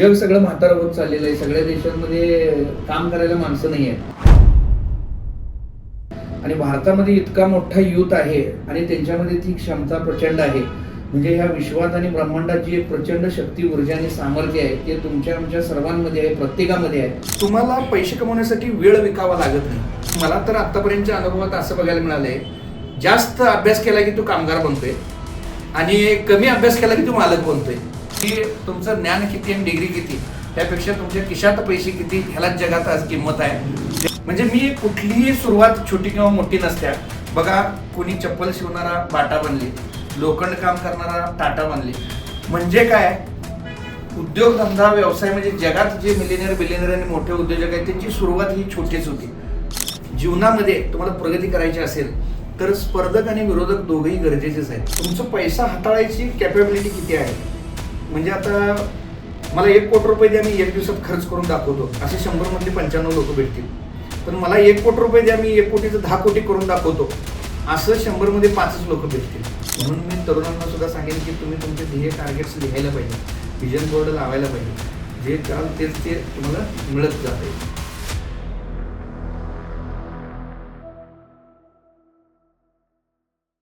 जग सगळं म्हातारं होत चाललेलं आहे सगळ्या देशांमध्ये काम करायला माणसं नाही आहेत. आणि भारतामध्ये इतका मोठा युथ आहे आणि त्यांच्यामध्ये ती क्षमता प्रचंड आहे. म्हणजे ह्या विश्वात आणि ब्रह्मांडात जी एक प्रचंड शक्ती ऊर्जा आणि सामर्थ्य आहे ते तुमच्या आमच्या सर्वांमध्ये आहे प्रत्येकामध्ये आहे. तुम्हाला पैसे कमवण्यासाठी वेळ विकावा लागत नाही. मला तर आतापर्यंतच्या अनुभवात असं बघायला मिळालंय जास्त अभ्यास केला की तू कामगार बनतोय आणि कमी अभ्यास केला की तू मालक बनतोय. की तुमचं ज्ञान किती आणि डिग्री किती? त्यापेक्षा तुमच्या खिशात पैसे किती? ह्यालाच जगात आज किंमत आहे. म्हणजे मी कुठलीही सुरुवात छोटी किंवा मोठी नसत्या. बघा कोणी चप्पल शिवणारा बाटा बनली. लोखंड काम करणारा टाटा बनली. म्हणजे काय? उद्योगधंदा व्यवसाय म्हणजे जगात जे मिलेनियर बिलिनियर आणि मोठे उद्योजक आहेत त्यांची सुरुवात ही छोटीच होती. जीवनामध्ये तुम्हाला प्रगती करायची असेल तर स्पर्धक आणि विरोधक दोघेही गरजेचेच आहेत. तुमचं पैसा हाताळायची कॅपेबिलिटी किती आहे? म्हणजे आता मला एक कोटी रुपये द्या मी एक दिवसात खर्च करून दाखवतो. असे शंभर मधले पंच्याण्णव लोक भेटतील. पण मला एक कोटी रुपये द्या मी एक कोटीचं दहा कोटी करून दाखवतो. असं शंभरमध्ये पाचच लोक भेटतील. म्हणून मी तरुणांना सुद्धा सांगेन की तुम्ही तुमचे ध्येय टार्गेट्स लिहायला पाहिजे. विजन बोर्ड लावायला पाहिजे. जे कराल तेच ते तुम्हाला मिळत जाते.